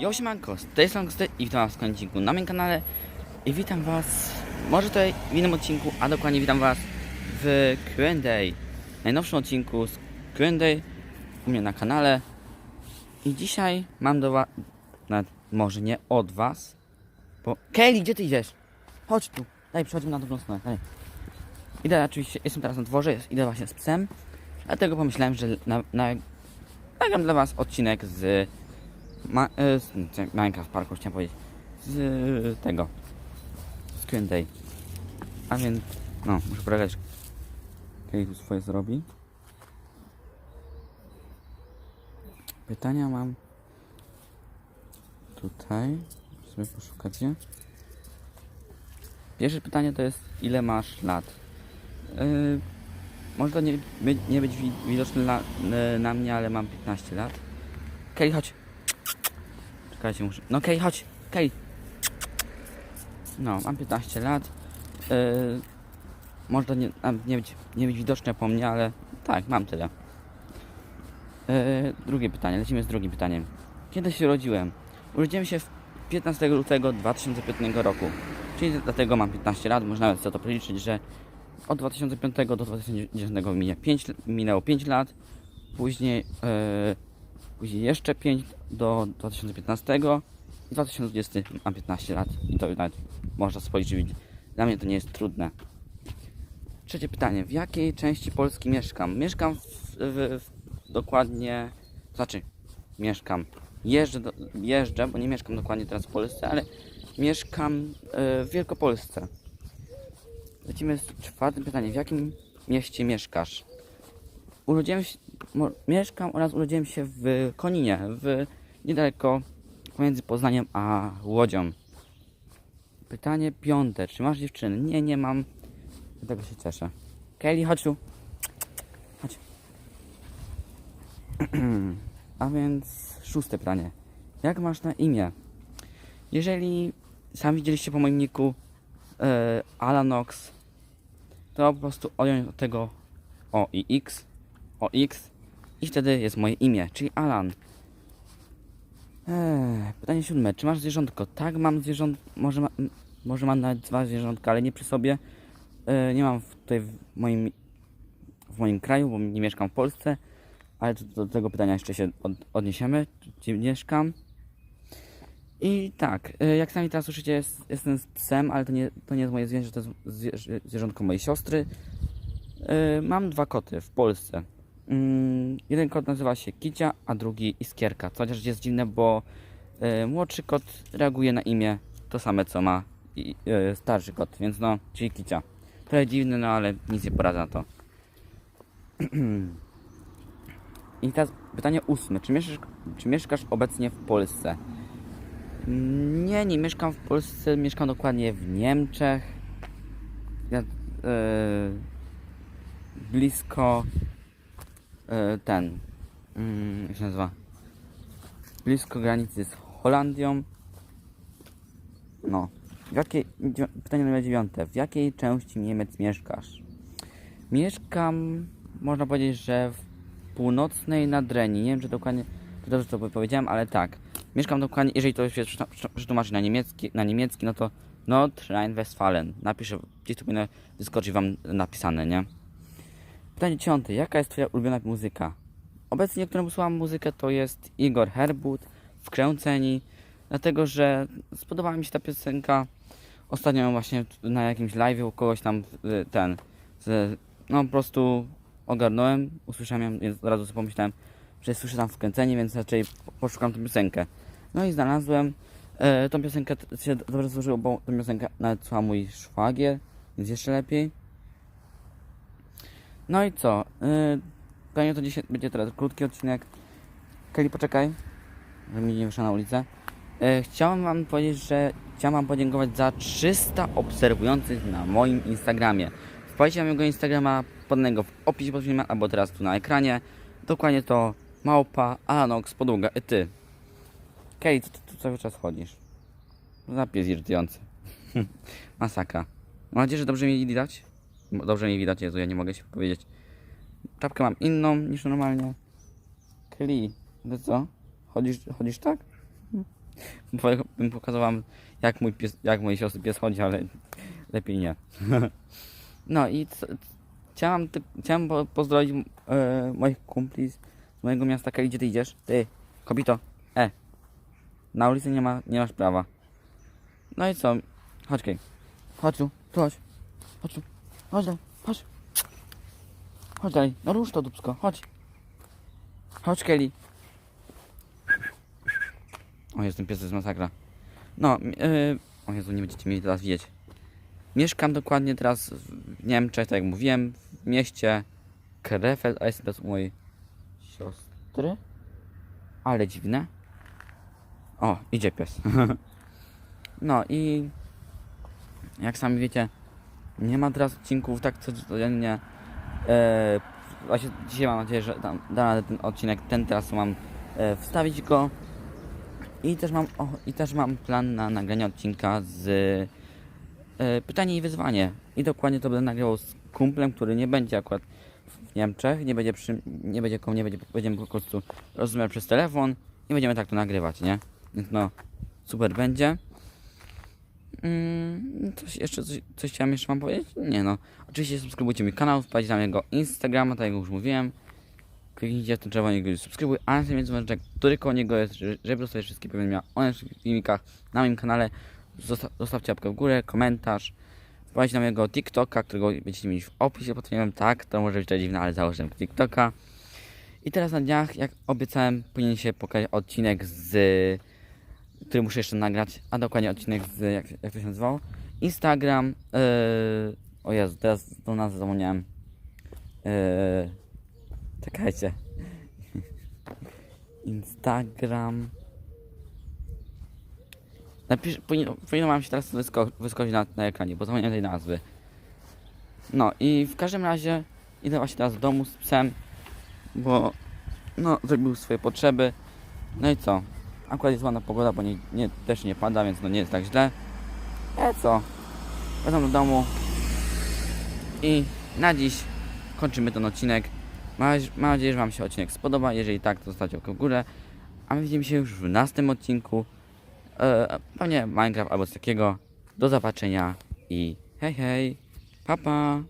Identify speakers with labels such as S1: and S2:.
S1: Yo, siemanko, z tej strony i witam was w końcu na moim kanale i witam was może tutaj w innym odcinku, a dokładnie witam was w Q&A najnowszym odcinku z Q&A u mnie na kanale i dzisiaj mam do was, może nie od was, bo Kelly, gdzie ty idziesz? Chodź tu, daj, przechodzimy na drugą stronę, daj. Idę oczywiście, jestem teraz na dworze, idę właśnie z psem, dlatego pomyślałem, że na, na, nagram dla was odcinek z Ma, e, z, Minecraft Parku chciałem powiedzieć. Z e, tego. Z Q&A. A więc, no, muszę polegać. Kiedy tu swoje zrobi. Pytania mam tutaj. Sobie poszukać je. Pierwsze pytanie to jest, ile masz lat? Yy, może to nie, nie być wi- widoczne na, na mnie, ale mam 15 lat. Kelly, chodź. Czekajcie, muszę. No okej, chodź, okej. No, mam 15 lat. Yy, może to nie, nie, być, nie być widoczne po mnie, ale tak, mam tyle. Yy, drugie pytanie, lecimy z drugim pytaniem. Kiedy się urodziłem? Urodziłem się w 15 lutego 2005 roku. Czyli dlatego mam 15 lat, można nawet sobie to policzyć, że od 2005 do 2010 minie 5, minęło 5 lat. Później yy, Później jeszcze 5 do 2015 i 2020 mam 15 lat i to nawet można spojrzeć. Dla mnie to nie jest trudne. Trzecie pytanie. W jakiej części Polski mieszkam? Mieszkam w, w, w dokładnie, to znaczy mieszkam, jeżdżę, do, jeżdżę, bo nie mieszkam dokładnie teraz w Polsce, ale mieszkam e, w Wielkopolsce. Lecimy z czwartym pytaniem. W jakim mieście mieszkasz? Urodziłem się, mieszkam oraz urodziłem się w Koninie, w niedaleko pomiędzy Poznaniem a Łodzią. Pytanie piąte. Czy masz dziewczyny? Nie, nie mam. Dlatego się cieszę. Kelly, chodź tu. Chodź. A więc szóste pytanie. Jak masz na imię? Jeżeli sam widzieliście po moim niku e, Alanox, to po prostu odjąć od tego O i X, O X i wtedy jest moje imię, czyli Alan. Eee, pytanie siódme. Czy masz zwierzątko? Tak, mam zwierząt. Może, ma, może mam nawet dwa zwierzątka, ale nie przy sobie. E, nie mam tutaj w moim, w moim kraju, bo nie mieszkam w Polsce. Ale do, tego pytania jeszcze się od, odniesiemy. Gdzie mieszkam? I tak, e, jak sami teraz słyszycie, jest, jestem z psem, ale to nie, to nie jest moje zwierzę, to jest zwierzątko mojej siostry. E, mam dwa koty w Polsce. Mm, jeden kot nazywa się Kicia, a drugi Iskierka. Co chociaż jest dziwne, bo e, młodszy kot reaguje na imię to same co ma e, starszy kot, więc no, czyli Kicia. Trochę dziwne, no ale nic nie poradzę na to. I teraz pytanie ósme. Czy mieszkasz, czy mieszkasz obecnie w Polsce? Mm, Nie, nie mieszkam w Polsce, mieszkam dokładnie w Niemczech. Ja, e, blisko ten, mm, jak się nazywa? Blisko granicy z Holandią. No. W jakiej, pytanie numer dziewiąte. W jakiej części Niemiec mieszkasz? Mieszkam, można powiedzieć, że w północnej Nadrenii. Nie wiem, czy dokładnie, czy dobrze to powiedziałem, ale tak. Mieszkam dokładnie, jeżeli to się przetłumaczy na niemiecki, na niemiecki, no to Nordrhein-Westfalen. Napiszę, gdzieś tu powinno wyskoczyć wam napisane, nie? Pytanie dziesiąte. Jaka jest twoja ulubiona muzyka? Obecnie, którą słucham muzykę, to jest Igor Herbut, Wkręceni, dlatego, że spodobała mi się ta piosenka. Ostatnio właśnie na jakimś live u kogoś tam y, ten, z, no po prostu ogarnąłem, usłyszałem ją, więc od razu sobie pomyślałem, że słyszę tam Wkręceni, więc raczej po- poszukam tę piosenkę. No i znalazłem e, tą piosenkę, się dobrze złożyło, bo tą piosenkę nawet słucha mój szwagier, więc jeszcze lepiej. No i co? Yy, to dzisiaj będzie teraz krótki odcinek. Kelly, poczekaj, że mi nie wyszła na ulicę. Yy, chciałem wam powiedzieć, że chciałem wam podziękować za 300 obserwujących na moim Instagramie. Wpadźcie na mojego Instagrama podnego w opisie pod filmem, albo teraz tu na ekranie. Dokładnie to małpa, Alanox, podługa, i ty. Kelly, co ty tu cały czas chodzisz? Zapies irytujący. Masakra. Mam nadzieję, że dobrze mnie widać. Dobrze mnie widać, Jezu, ja nie mogę się powiedzieć. Czapkę mam inną niż normalnie. Kelly, ty co? Chodzisz, chodzisz tak? Hmm. Bym pokazał wam, jak mój pies, jak mojej siostry pies chodzi, ale lepiej nie. No i co, chciałam, ty, chciałam po, pozdrowić e, moich kumpli z mojego miasta. Kali, gdzie ty idziesz? Ty, kobito, e. Na ulicy nie, ma, nie masz prawa. No i co? Chodź, Kej. Chodź tu, tu chodź. Chodź tu, chodź dalej, chodź. Chodź dalej, no rusz to dupsko, chodź. Chodź, Kelly. O Jezu, ten pies jest masakra. No, yy, o Jezu, nie będziecie mieli teraz widzieć. Mieszkam dokładnie teraz w Niemczech, tak jak mówiłem, w mieście Krefeld, a jestem teraz u mojej siostry. Ale dziwne. O, idzie pies. no i jak sami wiecie, nie ma teraz odcinków tak codziennie. E, właśnie dzisiaj mam nadzieję, że dam, dam radę ten odcinek, ten teraz mam e, wstawić go. I też mam, o, i też mam plan na nagranie odcinka z e, pytanie i wyzwanie. I dokładnie to będę nagrywał z kumplem, który nie będzie akurat w Niemczech, nie będzie przy, nie będzie koło mnie, będzie, będziemy po prostu rozmawiać przez telefon i będziemy tak to nagrywać, nie? Więc no, super będzie. Mm, coś jeszcze, coś, coś chciałem jeszcze wam powiedzieć? Nie no. Oczywiście subskrybujcie mój kanał, wpadźcie na jego Instagrama, tak jak już mówiłem. Kliknijcie w ten czerwony subskrybuj, a na tym dzwoneczek, który koło niego jest, że- żeby dostać wszystkie powiadomienia o naszych filmikach na moim kanale. Zosta zostawcie łapkę w górę, komentarz. Wpadźcie na mojego TikToka, którego będziecie mieć w opisie pod filmem. Tak, to może być to dziwne, ale założyłem TikToka. I teraz na dniach, jak obiecałem, powinien się pokazać odcinek z który muszę jeszcze nagrać, a dokładnie odcinek z, jak, jak to się nazywało? Instagram, yy, o Jezu, teraz tą nazwę zapomniałem. Yy, czekajcie. Instagram. Napisz, powinno, powinno się teraz wysko, wyskoczyć na, na ekranie, bo zapomniałem tej nazwy. No i w każdym razie idę właśnie teraz do domu z psem, bo no, zrobił swoje potrzeby. No i co? Akurat jest ładna pogoda, bo nie, nie, też nie pada, więc no nie jest tak źle. Ale co? Wracam do domu i na dziś kończymy ten odcinek. Mam, mam nadzieję, że Wam się odcinek spodoba. Jeżeli tak, to zostawcie łapkę w górę. A my widzimy się już w następnym odcinku. E, pewnie Minecraft albo coś takiego. Do zobaczenia i hej hej. Pa pa.